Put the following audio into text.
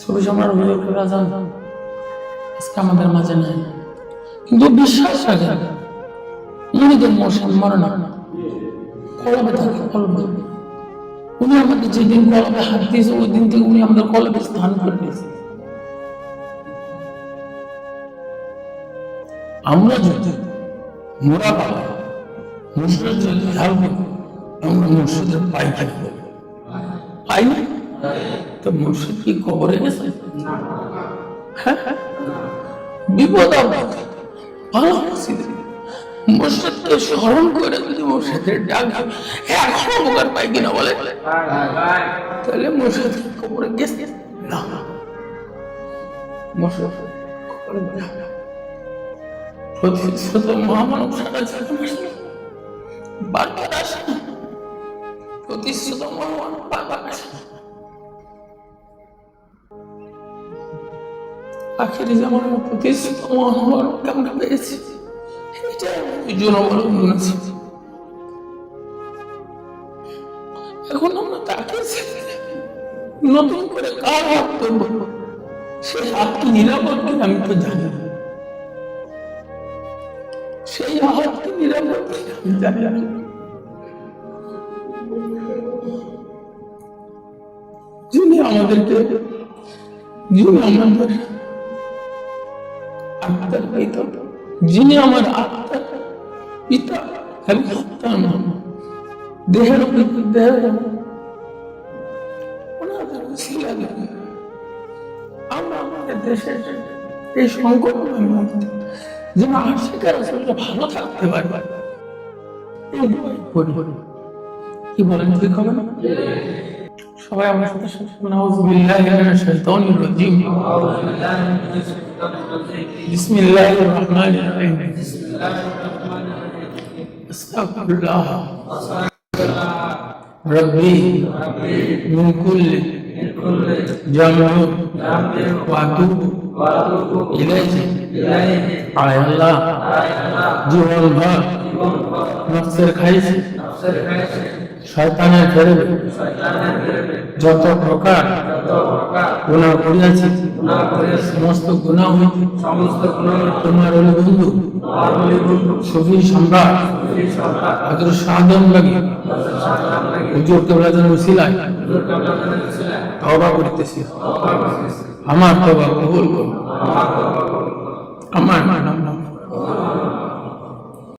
ছবি সম্রাট হুজুর রাজান আজকে আমাদের মাঝে নেই। কিন্তু বিশ্বাস রাখে উনিদের মশান মরে না। কলবে থাকে, কলবে। উনি আমাদের যেদিন কলবে হাত দিয়েছে, ওই দিন থেকে উনি আমাদের কলবে স্থান করে দিয়েছে। আমরা যদি মোরা বাবা মুর্শিদ যদি হেল্প আমরা মুর্শিদের পাই থাকব। তো মুর্শিদ কি কবরে গেছে? হ্যাঁ। বিপদ ভালো মুর্শিদ মুর্শিদকে স্মরণ করে যদি মুর্শিদের ডাক এখনও মুখের পাই কিনা বলে? তাহলে কি কবরে গেছে? না। মুর্শিদ কবরে না মহামানব সারা জীবন বারবার আসে না। প্রতিষ্ঠিত মহামানব বারবার আসে আখেরি জামানের প্রতিষ্ঠিত মহামানবকে আমরা পেয়েছি এখন আমরা তাকে নতুন করে কার হাত ধরবো? সেই হাত কি নিরাপদ আমি তো জানি সেই হাত কি নিরাপদ আমি জানি না। যিনি আমাদেরকে, যিনি আমাদের আত্মার পিতা যিনি আমার আত্মার পিতা এবং আত্মার মা দেহের দেহের ওনাদের আমরা আমাদের দেশের এই সংকটময় মুহূর্তে যেন আশিকার আসলে ভালো থাকতে পারে। এই দোয়াই করি। কি বলেন ঠিক হবে না? সবাই আমার সাথে সাথে নাউজুবিল্লাহি মিনাশ শাইতানির রাজিম। বিসমিল্লাহির রহমানির রহিম আস্তাগফিরুল্লাহ রব্বি মিন কুল্লি জামু ওয়া আতুবু ইলাইহি আয় আল্লাহ জীবন ভর নফসের খাইছে শয়তানের ফেরে যত প্রকার গুণা করিয়াছি, সমস্ত গুণা হইতে তোমার ওই বন্ধু সফি সম্রাট সাধন লাগে। হুজুর তওবা করিতেছি। আমার তওবা কবুল করুন। আমার নাম